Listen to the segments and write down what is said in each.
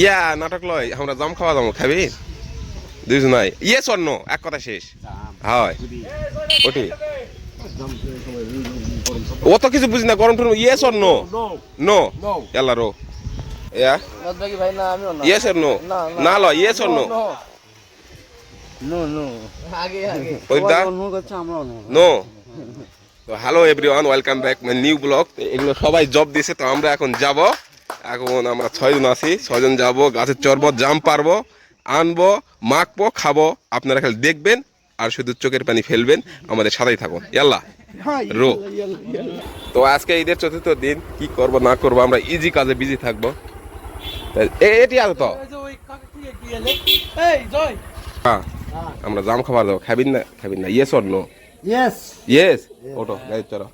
ইয়া নাটক লয়। আমরা জম খাওয়া যাব খাবি? দুইজন নাই ইয়ে স্বর্ণ এক কথা শেষ। হয়। ওটি ও তো কিছু বুঝি না গরম টরম ইয়ে স্বর্ণ নো। এলা রো। ইয়া। ভাই না না। ইয়েস অর নো না, না ল yes or no. No no. আগে আগে। ওই দা নো করছে আমরাও নো নো। তো hello everyone welcome back my new blog এগুলো সবাই জব দিয়েছে তো আমরা এখন যাব। এখন আমরা ছয়জন আছি ছয়জন যাব গাছের চরবো জাম পারব আনব মাখবো খাব। আপনারা খালি দেখবেন আর শুধু চোখের পানি ফেলবেন। আমাদের সাথেই থাকুন। ইয়াল্লা? রো। তো আজকে ঈদের চতুর্থ দিন কি করব না করব আমরা ইজি কাজে বিজি থাকব। এটি আছে তো? হ্যাঁ আমরা জাম খাবার যাব খাবিন না খাবিন না yes or no yes yes auto গাড়ি চলো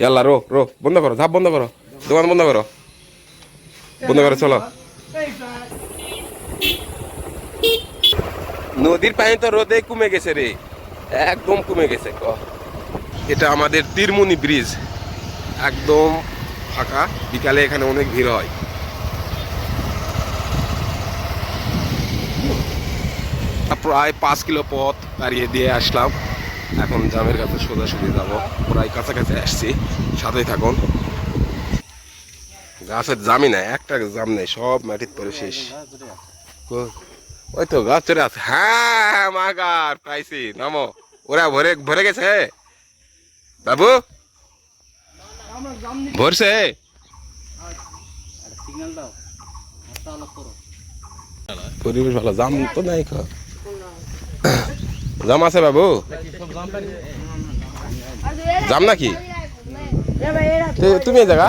ইয়াল্লা রো রো বন্ধ করো ধাপ বন্ধ করো। দোকান বন্ধ করো। বন্ধ করো, চলো। নদীর পানি তো রোদে কমে গেছে রে। একদম কমে গেছে এটা আমাদের তিরমুনি ব্রিজ। একদম ফাঁকা। বিকালে এখানে অনেক ভিড় হয়। প্রায় পাঁচ কিলো পথ দাঁড়িয়ে দিয়ে আসলাম। এখন জামের কাছে সোজাসুজি যাব। প্রায় কাছাকাছি আসছি। সাথেই থাকুন। গাছের জামি নাই একটা জাম নেই সব মাটির পরে শেষ। ওই তো গাছ চড়ে আছে। হ্যাঁ মাগার পাইছি নামো। ওরা ভরে ভরে গেছে। বাবু ভরছে? পরিবেশ ভালো জাম তো নাই জাম আছে বাবু? জাম নাকি? তুমি জায়গা?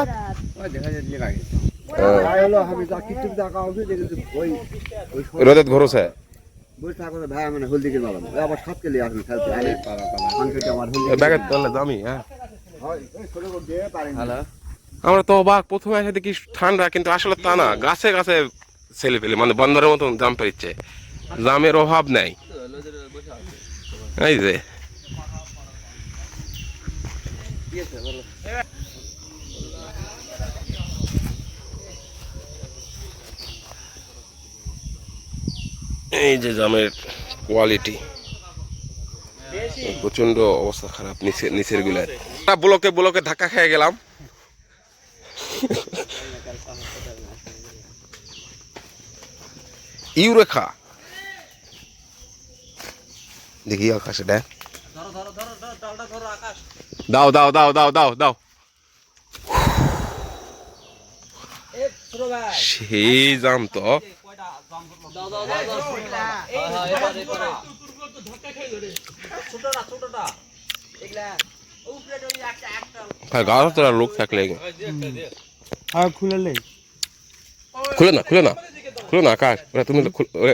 রোদের ভাই মানে হ্যাঁ। হয় আমরা তো অবাক প্রথমে এসে দেখি ঠান্ডা কিন্তু আসলে তা না। গাছে গাছে ছেলে পেলে মানে বন্দরের মতন জাম পেরিচ্ছে। জামের অভাব নাই। এই যে। এই যে জামের কোয়ালিটি প্রচণ্ড অবস্থা খারাপ নিচে নিচেরগুলার ব্লকে ব্লকে ধাক্কা খেয়ে গেলাম। ইউরেখা। দেখি আকাশে আকাশ দাও দাও দাও দাও দাও দাও। সেই জাম তো। গাছ তোরা লোক থাকলে হ্যাঁ খুলে খুলে না খুলে না খুলে না আকাশ। ওরা তুমি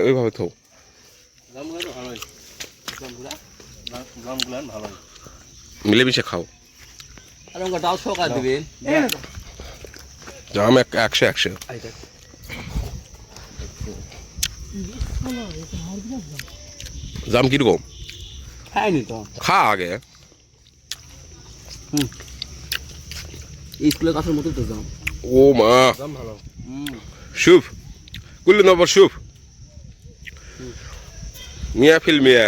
ওইভাবে থো। মিলেমিশে খাও। জাম এক একশো একশো। জাম কীরকম খাইনি তো। খা আগে। স্কুলের কাছের মতো তো ও মা। ভালো। শুভ। কুল্লু নম্বর শুভ। মিয়া ফিল মিয়া।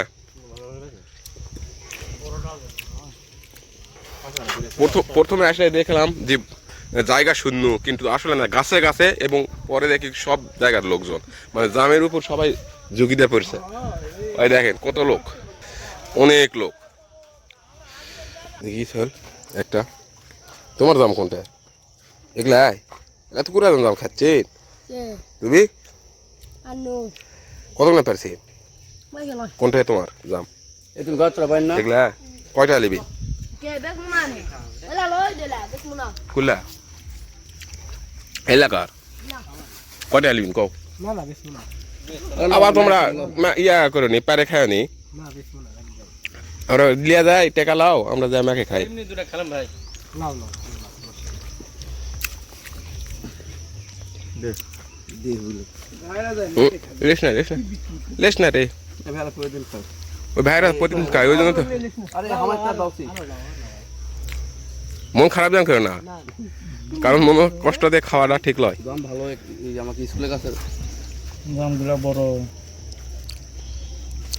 প্রথম প্রথমে আসলে দেখলাম যে জায়গা শূন্য কিন্তু আসলে না গাছে গাছে এবং পরে দেখি সব জায়গার লোকজন। মানে জামের উপর সবাই যোগিতা পড়ছে। ওই দেখেন কত লোক অনেক লোক। দেখি চল একটা। তোমার দাম কোনটা? এগুলা এত করে দাম Yeah, তুমি? কত না পারছি. কোনটায় তোমার এগুলা কয়টা লিবি Kìa, এলাকার কয়টা লিবিন কও না না বেশ না আবার তোমরা মা- ইয়া করো নি পারে খায় নি না বেশ না আমরা লিয়া যায় টেকা লাও আমরা যাই মাকে খাই এমনি দুটা খেলাম ভাই নাও নাও দে দে হলো হুম, লেস না লেস না লেস না রে ভালো করে দিন খাও ওই ভাইরা প্রতিদিন খায় ওই জন্য তো আরে আমার একটা দাওছি মন খারাপ যেন করে না। কারণ মন কষ্ট দিয়ে খাওয়াটা ঠিক লয়। দাম ভালো আমাকে স্কুলের কাছে জামগুলা বড়।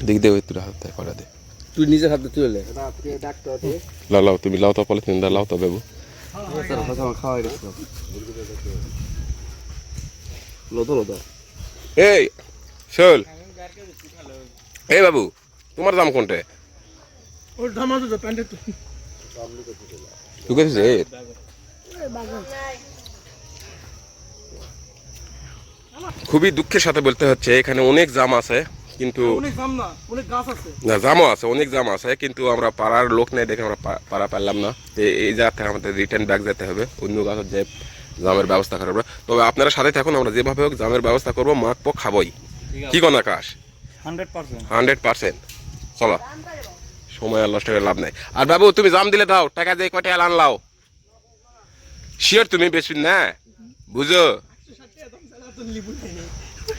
দিক দে ওই তুই হাত করা দে। তুই নিজের হাতে ডাক্তার দিয়ে লাও লাও তুমি লাও তো পলিথিন দা লাও তো বেবু। খাওয়া গেছিল লোতো লোতো এই শোল। এই বাবু তোমার দাম কোনটা? ওর দাম আছে তো। প্যান্টের তো ঢুকেছিস এর খুবই দুঃখের সাথে বলতে হচ্ছে এখানে অনেক জাম আছে কিন্তু অনেক না জামও আছে অনেক জাম আছে কিন্তু আমরা পাড়ার লোক নেই দেখে আমরা পাড়া পারলাম না। এই জায়গা থেকে আমাদের রিটার্ন ব্যাক যেতে হবে অন্য গাছের যে জামের ব্যবস্থা করব তবে আপনারা সাথে থাকুন আমরা যেভাবে হোক জামের ব্যবস্থা করব মাখবো খাবোই। কি কোন Akash? Hundred percent hundred percent চলো। সময় নষ্ট করে লাভ নাই। আর বাবু, তুমি জাম দিলে দাও, টাকা দিয়ে কয়টা আনলাও শিওর তুমি বেশি না? বুঝো?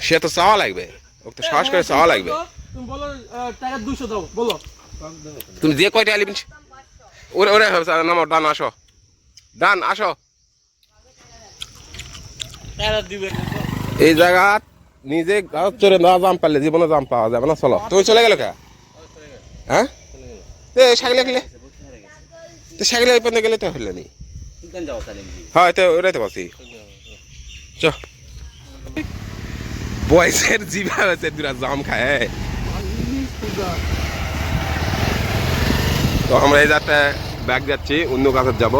সে তো চাওয়া লাগবে। ওকে তো সাহস করে চাওয়া লাগবে। তুমি যে কয়টা আলিবেন ওরে ওরে নামো ডান, আসো। ডান, আসো। এই জায়গা নিজে গাছ চড়ে না জাম পারলে জীবনে জাম পাওয়া যাবে না, চলো। তুমি চলে গেল কে? হ্যাঁ? সাইকেলে গেলে তো সাইকেলে ওই পর্যন্ত গেলে তো নি। হ্যাঁ তো ওরাই তো পাচ্ছি চ। বয়সের জিভা আছে দুরা জাম খায় তো আমরা এই জায়গাটা ব্যাগ যাচ্ছি অন্য কাছে যাব।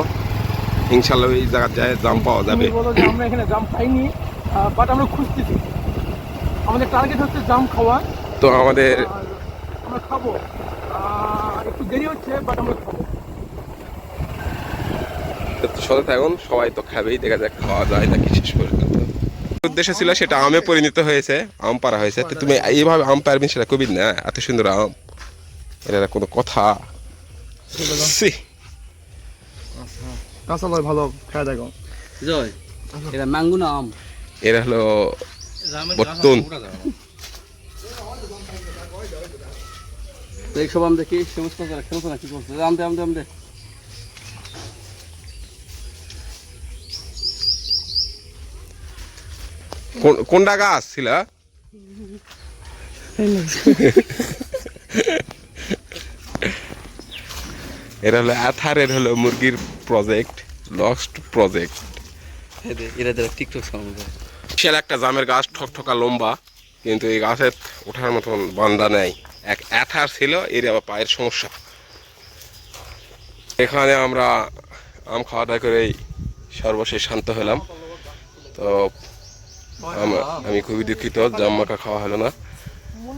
ইনশাল্লাহ এই জায়গার যায় জাম পাওয়া যাবে। আমরা এখানে জাম খাইনি বাট আমরা খুঁজতেছি। আমাদের টার্গেট হচ্ছে জাম খাওয়া। তো আমাদের আমরা খাব। একটু দেরি হচ্ছে বাট আমরা সাথে থাকুন সবাই তো খাবেই দেখা যাক খাওয়া যায় নাকি শেষ পর্যন্ত উদ্দেশ্য ছিল সেটা আমে পরিণত হয়েছে আম পারা হয়েছে। তো তুমি এইভাবে আম পারবি সেটা কবি না এত সুন্দর আম। এটা কোনো কথা? কাঁচা লয় ভালো খাওয়া দেখো। জয় এটা ম্যাঙ্গো না আম। এরা হলো বর্তন। দেখ সব আম দেখি সমস্ত সমস্ত না কি করছে? আম দে আম দে আম দে। কোনটা গাছ ছিল? এরা হলো অ্যাথারের হলো মুরগির প্রজেক্ট লস্ট প্রজেক্ট এরা দেখ টিকটক বিশাল একটা জামের গাছ ঠকঠকা লম্বা কিন্তু এই গাছের ওঠার মতন বান্দা নেই। এক অ্যাথার ছিল, এর আবার পায়ের সমস্যা। এখানে আমরা আম খাওয়া দাওয়া করেই সর্বশেষ শান্ত হলাম। তো আম- খুবই দুঃখিত জাম মাখা খাওয়া হলো না।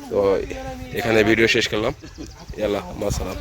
তো এখানে ভিডিও শেষ করলাম। ইয়াল্লাহ মাসালাম